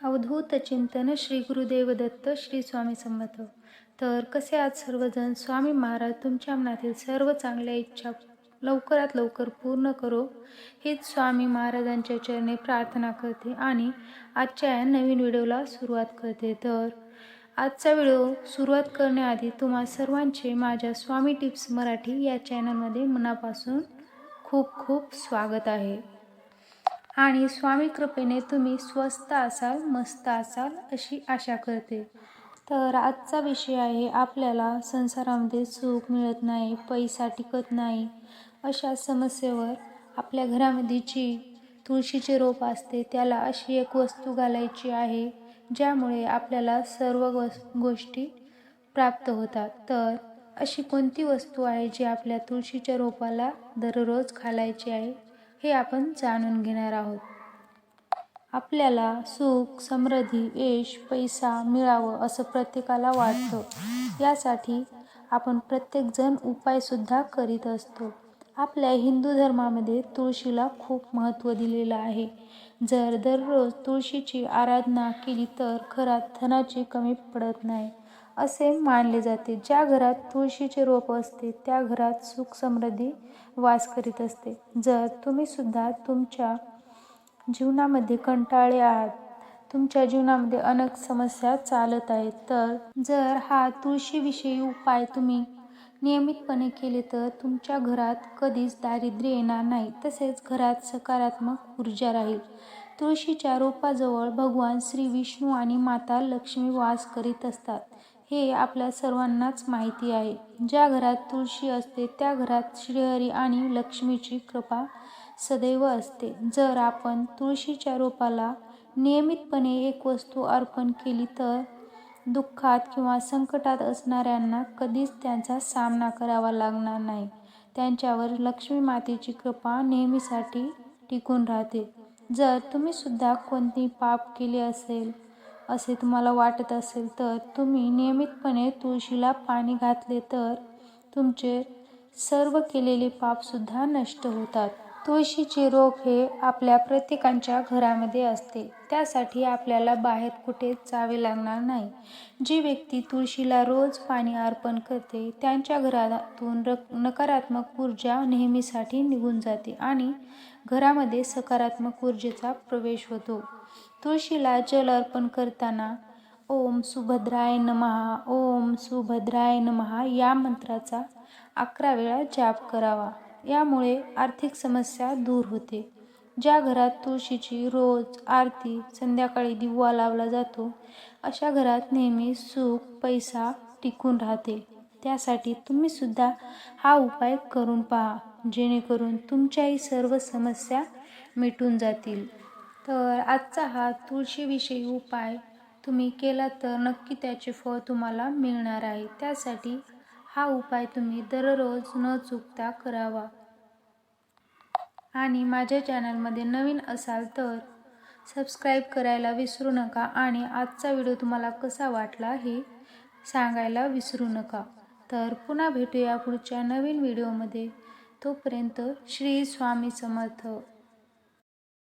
अवधूत चिंतन श्री गुरुदेव दत्त श्री स्वामी संमत. तर कसे आज सर्वजण? स्वामी महाराज तुमच्या मनातील सर्व चांगल्या इच्छा लवकरात लवकर पूर्ण करो. हीच स्वामी महाराजांच्या चरणे प्रार्थना करते आणि आजच्या या नवीन व्हिडिओला सुरुवात करते. तर आजचा व्हिडिओ सुरुवात करण्याआधी तुम्हा सर्वांचे माझ्या स्वामी टिप्स मराठी या चॅनलमध्ये मनापासून खूप खूप स्वागत आहे. आणि स्वामी कृपेने तुम्ही स्वस्त असाल मस्त असाल अशी आशा करते. तर आजचा विषय आहे आपल्याला संसारामध्ये सुख मिळत नाही पैसा टिकत नाही अशा समस्येवर. आपल्या घरामध्ये जी तुळशीचे रोप असते त्याला अशी एक वस्तू घालायची आहे ज्यामुळे आपल्याला सर्व गोस गोष्टी प्राप्त होतात. तर अशी कोणती वस्तू आहे जी आपल्या तुळशीच्या रोपाला दररोज घालायची आहे? हे आपण जाणून घेणार आहोत. आपल्याला सुख समृद्धी यश पैसा मिळावं असं प्रत्येकाला वाटतं. यासाठी आपण प्रत्येकजण उपायसुद्धा करीत असतो. आपल्या हिंदू धर्मामध्ये तुळशीला खूप महत्त्व दिलेलं आहे. जर दररोज तुळशीची आराधना केली तर घरात धनाची कमी पडत नाही. असे मानले जाते. ज्या घरात तुळशीचे रोप असते त्या घरात सुख समृद्धी वास करीत असते. जर तुम्ही सुद्धा तुमच्या जीवनामध्ये कंटाळे आहात तुमच्या जीवनामध्ये अनेक समस्या चालत आहेत तर जर हा तुळशीविषयी उपाय तुम्ही नियमितपणे केले तर तुमच्या घरात कधीच दारिद्र्य येणार नाही. तसेच घरात सकारात्मक ऊर्जा राहील. तुळशीच्या रोपाजवळ भगवान श्री विष्णू आणि माता लक्ष्मी वास करीत असतात. हे आपल्या सर्वांनाच माहिती आहे. ज्या घरात तुळशी असते त्या घरात श्रीहरी आणि लक्ष्मीची कृपा सदैव असते. जर आपण तुळशीच्या रोपाला नियमितपणे एक वस्तू अर्पण केली तर दुःखात किंवा संकटात असणाऱ्यांना कधीच त्यांचा सामना करावा लागणार नाही. त्यांच्यावर लक्ष्मी मातेची कृपा नेहमीसाठी टिकून राहते. जर तुम्ही सुद्धा कोणती पाप केले असेल असे तुम्हाला वाटत असेल तर तुम्ही नियमितपणे तुळशीला पाणी घातले तर तुमचे सर्व केलेले पापसुद्धा नष्ट होतात. तुळशीचे रोप हे आपल्या प्रत्येकांच्या घरामध्ये असते. त्यासाठी आपल्याला बाहेर कुठे जावे लागणार नाही. जी व्यक्ती तुळशीला रोज पाणी अर्पण करते त्यांच्या घरातून र नकारात्मक ऊर्जा नेहमीसाठी निघून जाते आणि घरामध्ये सकारात्मक ऊर्जेचा प्रवेश होतो. तुळशीला जल अर्पण करताना ओम सुभद्राय नमहा ओम सुभद्राय नमहा या मंत्राचा अकरा वेळा जाप करावा. यामुळे आर्थिक समस्या दूर होते. ज्या घरात तुळशीची रोज आरती संध्याकाळी दिवा लावला जातो अशा घरात नेहमी सुख पैसा टिकून राहते. त्यासाठी तुम्ही सुद्धा हा उपाय करून पहा जेणेकरून तुमच्याही सर्व समस्या मिटून जातील. तर आजचा हा तुळशीविषयी उपाय तुम्ही केला तर नक्की त्याचे फळ तुम्हाला मिळणार आहे. त्यासाठी हा उपाय तुम्ही दररोज न चुकता करावा. आणि माझ्या चॅनलमध्ये नवीन असाल तर सबस्क्राईब करायला विसरू नका आणि आजचा व्हिडिओ तुम्हाला कसा वाटला हे सांगायला विसरू नका. तर पुन्हा भेटूया पुढच्या नवीन व्हिडिओमध्ये. तोपर्यंत श्री स्वामी समर्थ.